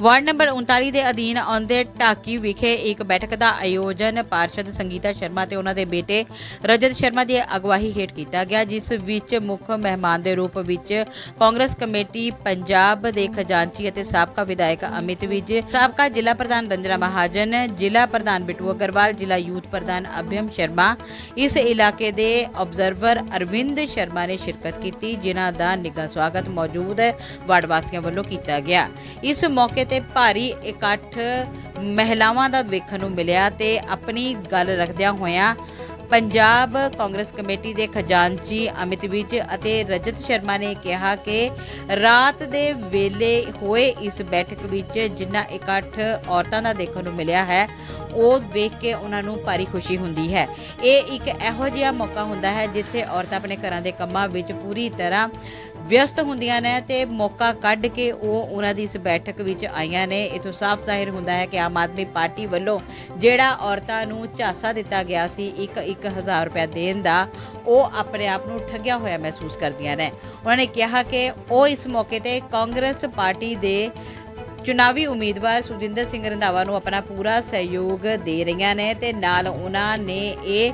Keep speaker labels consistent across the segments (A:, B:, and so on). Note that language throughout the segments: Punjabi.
A: ਵਾਰਡ ਨੰਬਰ 39 ਦੇ ਅਧੀਨ ਆਉਂਦੇ ਢਾਕੀ ਵਿਖੇ ਇੱਕ ਬੈਠਕ ਦਾ ਆਯੋਜਨ ਪਾਰਸ਼ਦ ਸੰਗੀਤਾ ਸ਼ਰਮਾ ਤੇ ਉਹਨਾਂ ਦੇ ਬੇਟੇ ਰਜਤ ਸ਼ਰਮਾ ਦੀ ਅਗਵਾਈ ਹੇਠ ਕੀਤਾ ਗਿਆ, ਜਿਸ ਵਿੱਚ ਮੁੱਖ ਮਹਿਮਾਨ ਦੇ ਰੂਪ ਵਿੱਚ ਕਾਂਗਰਸ ਕਮੇਟੀ, ਪੰਜਾਬ ਦੇ ਖਜ਼ਾਨਚੀ ਅਤੇ ਸਾਬਕਾ ਵਿਧਾਇਕ ਅਮਿਤ ਵਿਜ, ਸਾਬਕਾ ਜ਼ਿਲ੍ਹਾ ਪ੍ਰਧਾਨ ਰੰਜਨਾ ਮਹਾਜਨ, ਜ਼ਿਲ੍ਹਾ ਪ੍ਰਧਾਨ ਬਿਟੂ ਅਗਰਵਾਲ, ਜ਼ਿਲ੍ਹਾ ਯੂਥ ਪ੍ਰਧਾਨ ਅਭਿਮ ਸ਼ਰਮਾ। ਇਸ ਇਲਾਕੇ ਦੇ ਆਬਜ਼ਰਵਰ ਅਰਵਿੰਦ ਸ਼ਰਮਾ ਨੇ ਸ਼ਿਰਕਤ ਕੀਤੀ, ਜਿਨ੍ਹਾਂ ਦਾ ਨਿੱਘਾ ਸਵਾਗਤ ਮੌਜੂਦ ਵਾਰਡ ਵਾਸੀਆਂ ਵੱਲੋਂ ਕੀਤਾ ਗਿਆ। ਇਸ ਮੌਕੇ ਤੇ ਭਾਰੀ ਇਕੱਠ ਮਹਿਲਾਵਾਂ ਦਾ ਵੇਖਣ ਨੂੰ ਮਿਲਿਆ ਤੇ ਆਪਣੀ ਗੱਲ ਰੱਖਦਿਆਂ ਹੋਇਆਂ ਪੰਜਾਬ ਕਾਂਗਰਸ ਕਮੇਟੀ ਦੇ ਖਜ਼ਾਨਚੀ ਅਮਿਤ ਵਿਜ ਅਤੇ ਰਜਤ ਸ਼ਰਮਾ ਨੇ ਕਿਹਾ ਕਿ ਰਾਤ ਦੇ ਵੇਲੇ ਹੋਏ ਇਸ ਬੈਠਕ ਵਿੱਚ ਜਿੰਨਾ ਇਕੱਠ ਔਰਤਾਂ ਦਾ ਦੇਖਣ ਨੂੰ ਮਿਲਿਆ ਹੈ, ਉਹ ਵੇਖ ਕੇ ਉਹਨਾਂ ਨੂੰ ਭਾਰੀ ਖੁਸ਼ੀ ਹੁੰਦੀ ਹੈ। ਇਹ ਇੱਕ ਇਹੋ ਜਿਹਾ ਮੌਕਾ ਹੁੰਦਾ ਹੈ ਜਿੱਥੇ ਔਰਤਾਂ ਆਪਣੇ ਘਰਾਂ ਦੇ ਕੰਮਾਂ ਵਿੱਚ ਪੂਰੀ ਤਰ੍ਹਾਂ ਵਿਅਸਤ ਹੁੰਦੀਆਂ ਨੇ ਤੇ ਮੌਕਾ ਕੱਢ ਕੇ ਉਹ ਉਹਨਾਂ ਦੀ ਇਸ ਬੈਠਕ ਵਿੱਚ ਆਈਆਂ ਨੇ। ਇਥੋਂ ਸਾਫ਼ ਜ਼ਾਹਿਰ ਹੁੰਦਾ ਹੈ ਕਿ ਆਮ ਆਦਮੀ ਪਾਰਟੀ ਵੱਲੋਂ ਜਿਹੜਾ ਔਰਤਾਂ ਨੂੰ ਝਾਸਾ ਦਿੱਤਾ ਗਿਆ ਸੀ ਇੱਕ ਇੱਕ ਹਜ਼ਾਰ ਰੁਪਏ ਦੇਣ ਦਾ, ਉਹ ਆਪਣੇ ਆਪ ਨੂੰ ਠੱਗਿਆ ਹੋਇਆ ਮਹਿਸੂਸ ਕਰਦੀਆਂ ਨੇ। ਉਹਨਾਂ ਨੇ ਕਿਹਾ ਕਿ ਉਹ ਇਸ ਮੌਕੇ ਤੇ ਕਾਂਗਰਸ ਪਾਰਟੀ ਦੇ ਚੁਣਾਵੀ ਉਮੀਦਵਾਰ ਸੁਖਜਿੰਦਰ ਸਿੰਘ ਰੰਧਾਵਾ ਨੂੰ ਆਪਣਾ ਪੂਰਾ ਸਹਿਯੋਗ ਦੇ ਰਹੀਆਂ ਨੇ ਤੇ ਨਾਲ ਉਹਨਾਂ ਨੇ ਇਹ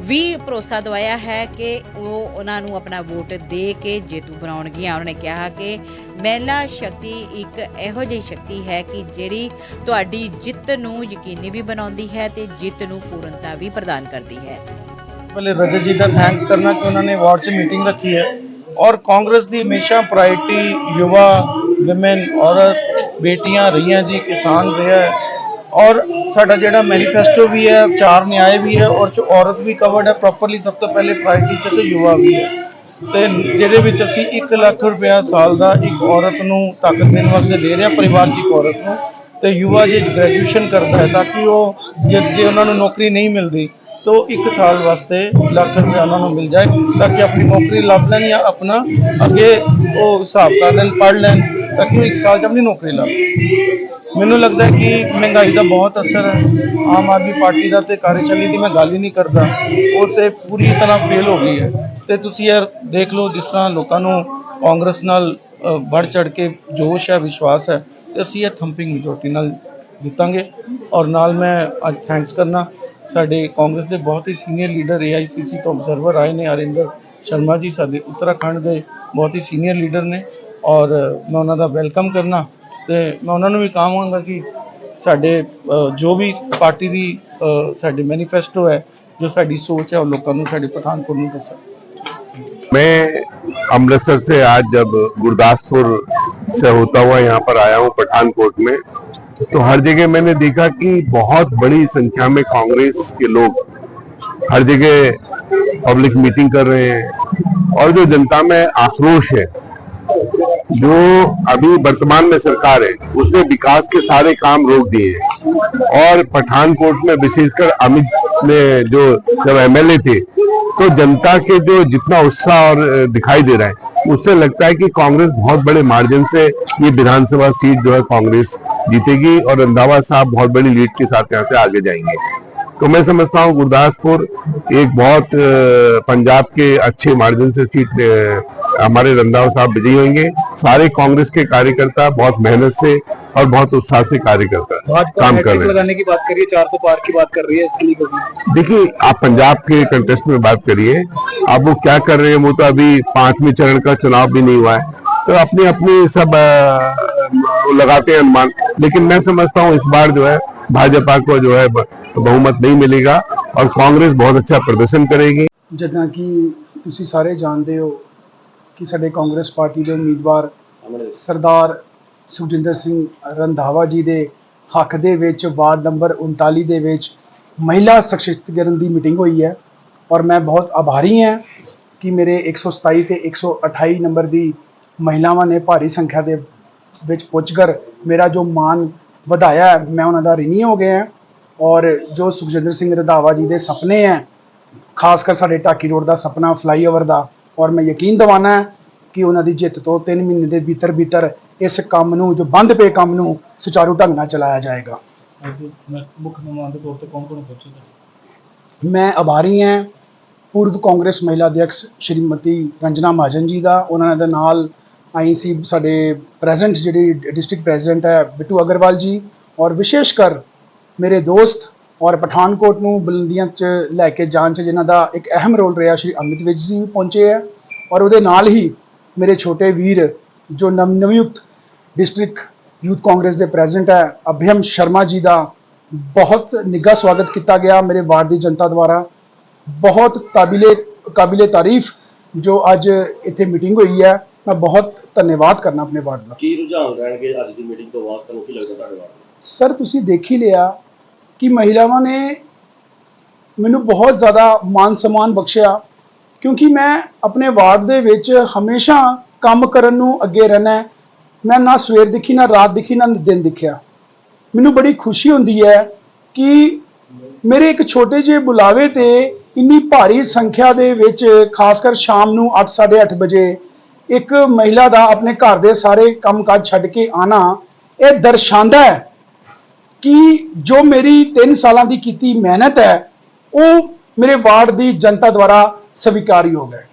A: ਵੀ ਭਰੋਸਾ ਦਵਾਇਆ ਹੈ ਕਿ ਉਹ ਉਹਨਾਂ ਨੂੰ ਆਪਣਾ ਵੋਟ ਦੇ ਕੇ ਜੇਤੂ ਬਣਾਉਣਗੀਆਂ। ਉਹਨਾਂ ਨੇ ਕਿਹਾ ਕਿ ਮਹਿਲਾ ਸ਼ਕਤੀ ਇੱਕ ਇਹੋ ਜਿਹੀ ਸ਼ਕਤੀ ਹੈ ਕਿ ਜਿਹੜੀ ਤੁਹਾਡੀ ਜਿੱਤ ਨੂੰ ਯਕੀਨੀ ਵੀ ਬਣਾਉਂਦੀ ਹੈ ਤੇ ਜਿੱਤ ਨੂੰ ਪੂਰਨਤਾ ਵੀ ਪ੍ਰਦਾਨ ਕਰਦੀ ਹੈ।
B: ਪਹਿਲੇ ਰਜਤ ਜੀ ਦਾ ਥੈਂਕਸ ਕਰਨਾ ਕਿ ਉਹਨਾਂ ਨੇ ਵਾਰਡ 'ਚ ਮੀਟਿੰਗ ਰੱਖੀ ਹੈ। ਔਰ ਕਾਂਗਰਸ ਦੀ ਹਮੇਸ਼ਾ ਪ੍ਰਾਇੋਰਟੀ ਯੁਵਾ ਔਰਤ ਬੇਟੀਆਂ ਰਹੀਆਂ ਜੀ, ਕਿਸਾਨ ਰਿਹਾ ਔਰ ਸਾਡਾ ਜਿਹੜਾ ਮੈਨੀਫੈਸਟੋ ਵੀ ਹੈ, ਚਾਰ ਨਿਆਏ ਵੀ ਹੈ, ਔਰ ਚ ਔਰਤ ਵੀ ਕਵਰਡ ਹੈ ਪ੍ਰੋਪਰਲੀ ਸਭ ਤੋਂ ਪਹਿਲੇ ਪ੍ਰਾਇੋਰਟੀ ਚ ਤੇ ਯੁਵਾ ਵੀ ਹੈ। ਤੇ ਜਿਹਦੇ ਵਿੱਚ ਅਸੀਂ 1 ਲੱਖ ਰੁਪਇਆ ਸਾਲ ਦਾ ਇੱਕ ਔਰਤ ਨੂੰ ਤਾਕਤ ਦੇਣ ਵਾਸਤੇ ਦੇ ਰਹੇ ਹਾਂ ਪਰਿਵਾਰ 'ਚ ਇੱਕ ਔਰਤ ਨੂੰ। ਤੇ ਯੁਵਾ ਜੇ ਗ੍ਰੈਜੂਏਸ਼ਨ ਕਰਦਾ ਹੈ, ਤਾਂ ਕਿ ਉਹ ਜੇ ਜੇ ਉਹਨਾਂ ਨੂੰ ਨੌਕਰੀ ਨਹੀਂ ਮਿਲਦੀ, ਤਾਂ ਉਹ ਇੱਕ ਸਾਲ ਵਾਸਤੇ ਲੱਖ ਰੁਪਏ ਉਹਨਾਂ ਨੂੰ ਮਿਲ ਜਾਏ, ਤਾਂ ਕਿ ਆਪਣੀ ਨੌਕਰੀ ਲੱਭ ਲੈਣ ਜਾਂ ਆਪਣਾ ਅੱਗੇ ਉਹ ਹਿਸਾਬ ਕਰ ਲੈਣ, ਪੜ੍ਹ ਲੈਣ। ਤਾਂ ਕਿ ਉਹ ਇੱਕ ਸਾਲ 'ਚ ਆਪਣੀ ਨੌਕਰੀ ਲਾ ਮੈਨੂੰ ਲੱਗਦਾ ਕਿ ਮਹਿੰਗਾਈ ਦਾ ਬਹੁਤ ਅਸਰ ਹੈ। ਆਮ ਆਦਮੀ ਪਾਰਟੀ ਦਾ ਤੇ ਕਾਰਜਚਲੀ ਦੀ ਮੈਂ ਗੱਲ ਹੀ ਨਹੀਂ ਕਰਦਾ। ਉਹ ਤੇ ਪੂਰੀ ਤਰ੍ਹਾਂ ਫੇਲ ਹੋ ਗਈ ਹੈ। ਤੇ ਤੁਸੀਂ ਯਾਰ ਦੇਖ ਲਓ ਜਿਸ ਤਰ੍ਹਾਂ ਲੋਕਾਂ ਨੂੰ ਕਾਂਗਰਸ ਨਾਲ ਵੱਧ ਚੜ ਕੇ ਜੋਸ਼ ਹੈ, ਵਿਸ਼ਵਾਸ ਹੈ, ਤੇ ਅਸੀਂ ਇਹ ਥੰਪਿੰਗ ਮੈਜੋਰਟੀ ਨਾਲ ਜਿੱਤਾਂਗੇ। ਔਰ ਨਾਲ ਮੈਂ ਅੱਜ ਥੈਂਕਸ ਕਰਨਾ, ਸਾਡੇ ਕਾਂਗਰਸ ਦੇ ਬਹੁਤ ਹੀ ਸੀਨੀਅਰ ਲੀਡਰ ਏਆਈਸੀਸੀ ਤੋਂ ਆਬਜ਼ਰਵਰ ਆਏ ਨੇ, ਅਰਿੰਦਰ ਸ਼ਰਮਾ ਜੀ, ਸਾਡੇ ਉੱਤਰਾਖੰਡ ਦੇ ਬਹੁਤ ਹੀ ਸੀਨੀਅਰ ਲੀਡਰ ਨੇ। ਔਰ ਮੈਂ ਉਹਨਾਂ ਦਾ ਵੈਲਕਮ ਕਰਨਾ ਤੇ ਮੈਂ ਉਹਨਾਂ ਨੂੰ ਵੀ ਕਹਾਂਗਾ ਕਿ ਸਾਡੇ ਅ, ਜੋ ਵੀ ਪਾਰਟੀ ਦੀ ਅ, ਸਾਡੇ ਮੈਨੀਫੈਸਟੋ ਹੈ ਜੋ ਸਾਡੀ ਸੋਚ ਹੈ ਉਹ ਲੋਕਾਂ ਨੂੰ ਸਾਡੇ ਪਠਾਨਕੋਟ ਨੂੰ ਦੱਸਣ
C: मैं अमृतसर से आज जब गुरदासपुर से होता हुआ यहाँ पर आया हूँ पठानकोट में तो हर जगह मैंने देखा कि बहुत बड़ी संख्या में कांग्रेस के लोग हर जगह पब्लिक मीटिंग कर रहे हैं और जो जनता में आक्रोश है जो अभी वर्तमान में सरकार है, उसने विकास के सारे काम रोक दिए हैं। और पठानकोट में विशेषकर अमित ने जो जब एमएलए थे तो जनता के जो जितना उत्साह और दिखाई दे रहा है, उससे लगता है कि कांग्रेस बहुत बड़े मार्जिन से ये विधानसभा सीट जो है कांग्रेस जीतेगी और रंधावा साहब बहुत बड़ी लीड के साथ यहाँ से आगे जाएँगे। तो मैं समझता हूँ गुरदासपुर एक बहुत पंजाब के अच्छे मार्जिन से सीट हमारे रंधावा साहब विजयी होंगे। सारे कांग्रेस के कार्यकर्ता बहुत मेहनत से और बहुत उत्साह से कार्य करता काम कर रहे हैं।
D: लगाने की बात करिए चार सौ पार की बात कर रही है
C: देखिए आप पंजाब के कंटेस्ट में बात करिए आप वो क्या कर रहे हैं वो तो अभी पाँचवें चरण का चुनाव भी नहीं हुआ है। तो अपने अपने सब लगाते हैं अनुमान। लेकिन मैं समझता हूँ इस बार जो है भाजपा को जो है ब- बहुमत नहीं मिलेगा और कांग्रेस बहुत अच्छा प्रदर्शन करेगी
D: ਜਿੱਦਾਂ ਕਿ ਤੁਸੀਂ ਸਾਰੇ ਜਾਣਦੇ ਹੋ ਕਿ ਸਾਡੇ ਕਾਂਗਰਸ ਪਾਰਟੀ ਦੇ ਉਮੀਦਵਾਰ ਸਰਦਾਰ ਸੁਖਜਿੰਦਰ ਸਿੰਘ ਰੰਧਾਵਾ ਜੀ ਦੇ ਹੱਕ ਦੇ ਵਿੱਚ ਵਾਰਡ ਨੰਬਰ 39 ਦੇ ਵਿੱਚ ਮਹਿਲਾ ਸਸ਼ਕਤੀਕਰਨ ਦੀ ਮੀਟਿੰਗ ਹੋਈ ਹੈ ਔਰ ਮੈਂ ਬਹੁਤ ਆਭਾਰੀ ਹਾਂ ਕਿ ਮੇਰੇ 127 ਤੇ 128 ਨੰਬਰ ਦੀ ਮਹਿਲਾਵਾਂ ਨੇ ਭਾਰੀ ਸੰਖਿਆ ਦੇ ਵਿੱਚ ਪੁੱਜਕਰ ਮੇਰਾ ਜੋ ਮਾਨ ਵਧਾਇਆ ਹੈ, ਮੈਂ ਉਹਨਾਂ ਦਾ ਰਿਣੀ ਹੋ ਗਿਆ ਹਾਂ ਔਰ ਜੋ ਸੁਖਜਿੰਦਰ ਸਿੰਘ ਰੰਧਾਵਾ ਜੀ ਦੇ ਸੁਪਨੇ ਹੈ ਖਾਸ ਕਰ ਸਾਡੇ ਢਾਕੀ ਰੋਡ ਦਾ ਸੁਪਨਾ ਫਲਾਈਓਵਰ ਦਾ ਔਰ ਮੈਂ ਯਕੀਨ ਦਿਵਾਨਾ ਕਿ ਉਹਨਾਂ ਦੀ ਜਿੱਤ ਤੋਂ 3 ਮਹੀਨੇ ਦੇ ਭੀਤਰ ਭੀਤਰ ਇਸ ਕੰਮ ਨੂੰ ਜੋ ਬੰਦ ਪਏ ਕੰਮ ਨੂੰ ਸੁਚਾਰੂ ਢੰਗ ਨਾਲ ਚਲਾਇਆ ਜਾਏਗਾ।
B: ਮੁੱਖ ਮਹਿਮਾਨ ਦੇ ਤੌਰ ਤੇ ਕੌਣ ਕੌਣ ਪਹੁੰਚੇਗਾ
D: ਮੈਂ ਆਭਾਰੀ ਹਾਂ ਪੂਰਵ ਕਾਂਗਰਸ ਮਹਿਲਾ ਅਧਿਕਸ਼ ਸ਼੍ਰੀਮਤੀ ਰੰਜਨਾ ਮਹਾਜਨ ਜੀ ਦਾ ਉਹਨਾਂ ਦੇ ਨਾਲ ਆਈਸੀ ਸਾਡੇ ਪ੍ਰੈਜ਼ੈਂਟ ਜਿਹੜੀ ਡਿਸਟ੍ਰਿਕਟ ਪ੍ਰੈਜ਼ੀਡੈਂਟ ਹੈ ਬਿੱਟੂ ਅਗਰਵਾਲ ਜੀ ਔਰ ਵਿਸ਼ੇਸ਼ ਕਰ ਮੇਰੇ ਦੋਸਤ ਔਰ ਪਠਾਨਕੋਟ ਨੂੰ ਬੁਲੰਦੀਆਂ 'ਚ ਲੈ ਕੇ ਜਾਣ 'ਚ ਜਿਨ੍ਹਾਂ ਦਾ ਇੱਕ ਅਹਿਮ ਰੋਲ ਰਿਹਾ, ਸ਼੍ਰੀ ਅਮਿਤ ਵਿਜ ਜੀ ਵੀ ਪਹੁੰਚੇ ਹੈ ਔਰ ਉਹਦੇ ਨਾਲ ਹੀ ਮੇਰੇ ਛੋਟੇ ਵੀਰ ਜੋ ਨਵ, ਨਵਯੁਕਤ ਡਿਸਟ੍ਰਿਕਟ ਯੂਥ ਕਾਂਗਰਸ ਦੇ ਪ੍ਰੈਜ਼ੀਡੈਂਟ ਹੈ, ਅਭਿਅਮ ਸ਼ਰਮਾ ਜੀ ਦਾ ਬਹੁਤ ਨਿੱਘਾ ਸਵਾਗਤ ਕੀਤਾ ਗਿਆ ਮੇਰੇ ਵਾਰਡ ਦੀ ਜਨਤਾ ਦੁਆਰਾ। ਬਹੁਤ ਕਾਬਿਲੇ ਕਾਬਿਲੇ ਤਾਰੀਫ ਜੋ ਅੱਜ ਇੱਥੇ ਮੀਟਿੰਗ ਹੋਈ ਹੈ, ਮੈਂ ਬਹੁਤ ਧੰਨਵਾਦ ਕਰਨਾ ਆਪਣੇ ਵਾਰਡ ਦਾ।
E: ਕੀ ਰੁਝਾਨ ਰਹਿਣਗੇ ਅੱਜ ਦੀ ਮੀਟਿੰਗ ਤੋਂ ਬਾਅਦ? ਤੁਹਾਨੂੰ ਕੀ ਲੱਗਦਾ ਤੁਹਾਡੇ ਬਾਰੇ
D: ਸਰ, ਤੁਸੀਂ ਦੇਖ ਹੀ ਲਿਆ ਕਿ ਮਹਿਲਾਵਾਂ ਨੇ ਮੈਨੂੰ ਬਹੁਤ ਜ਼ਿਆਦਾ ਮਾਨ ਸਨਮਾਨ ਬਖਸ਼ਿਆ, ਕਿਉਂਕਿ ਮੈਂ ਆਪਣੇ ਵਾਰਡ ਦੇ ਵਿੱਚ ਹਮੇਸ਼ਾ ਕੰਮ ਕਰਨ ਨੂੰ ਅੱਗੇ ਰਹਿਣਾ ਮੈਂ ਨਾ ਸਵੇਰ ਦਿਖੀ, ਨਾ ਰਾਤ ਦਿਖੀ, ਨਾ ਦਿਨ ਦਿਖਿਆ। ਮੈਨੂੰ ਬੜੀ ਖੁਸ਼ੀ ਹੁੰਦੀ ਹੈ ਕਿ ਮੇਰੇ ਇੱਕ ਛੋਟੇ ਜਿਹੇ ਬੁਲਾਵੇ ਤੇ ਇੰਨੀ ਭਾਰੀ ਸੰਖਿਆ ਦੇ ਵਿੱਚ, ਖਾਸ ਕਰ ਸ਼ਾਮ ਨੂੰ 8:30 ਵਜੇ, ਇੱਕ ਮਹਿਲਾ ਦਾ ਆਪਣੇ ਘਰ ਦੇ ਸਾਰੇ ਕੰਮਕਾਜ ਛੱਡ ਕੇ ਆਣਾ ਇਹ ਦਰਸਾਉਂਦਾ ਹੈ ਕਿ ਜੋ ਮੇਰੀ 3 ਸਾਲਾਂ ਦੀ ਕੀਤੀ ਮਿਹਨਤ ਹੈ ਉਹ ਮੇਰੇ ਵਾਰਡ ਦੀ ਜਨਤਾ ਦੁਆਰਾ ਸਵੀਕਾਰਯੋਗ ਹੈ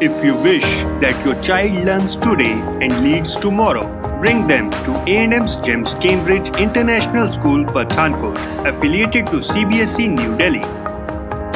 F: If you wish that your child learns today and leads tomorrow, bring them to A&M's GEMS Cambridge International School, Pathankot, affiliated to CBSE New Delhi.